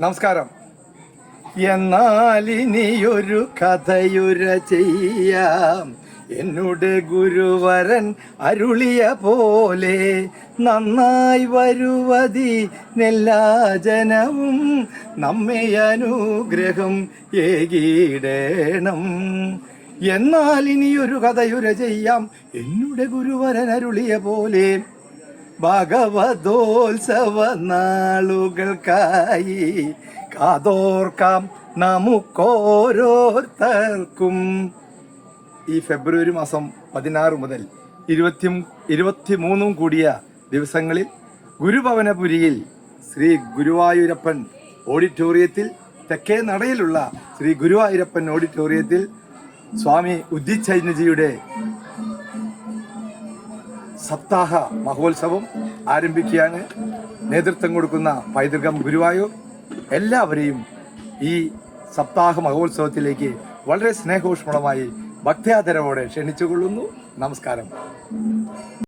നമസ്കാരം. എന്നാലിനിയൊരു കഥയുര ചെയ്യാം. എന്നുടെ ഗുരുവരൻ അരുളിയ പോലെ നന്നായി വരുവതി നെല്ലാ ജനവും നമ്മെ അനുഗ്രഹം ഏകീടേണം. എന്നാൽ ഇനിയൊരു കഥയുര ചെയ്യാം. എന്നുടെ ഗുരുവരൻ അരുളിയ പോലെ ഭഗവതോത്സവ നാളുകൾക്കായി കാതോർക്കാം നമുക്കോരോരുത്തർക്കും. ഈ ഫെബ്രുവരി മാസം പതിനാറ് മുതൽ ഇരുപത്തി ഇരുപത്തിമൂന്നും കൂടിയ ദിവസങ്ങളിൽ ഗുരുഭവനപുരിയിൽ ശ്രീ ഗുരുവായൂരപ്പൻ ഓഡിറ്റോറിയത്തിൽ തെക്കേ നടയിലുള്ള ശ്രീ ഗുരുവായൂരപ്പൻ ഓഡിറ്റോറിയത്തിൽ സ്വാമി ഉദ്ദിച്ചൈനജിയുടെ സപ്താഹ മഹോത്സവം ആരംഭിക്കുകയാണ്. നേതൃത്വം കൊടുക്കുന്ന പൈതൃകം ഗുരുവായൂർ. എല്ലാവരെയും ഈ സപ്താഹ മഹോത്സവത്തിലേക്ക് വളരെ സ്നേഹോഷ്മളമായി ഭക്ത്യാദരവോടെ ക്ഷണിച്ചുകൊള്ളുന്നു. നമസ്കാരം.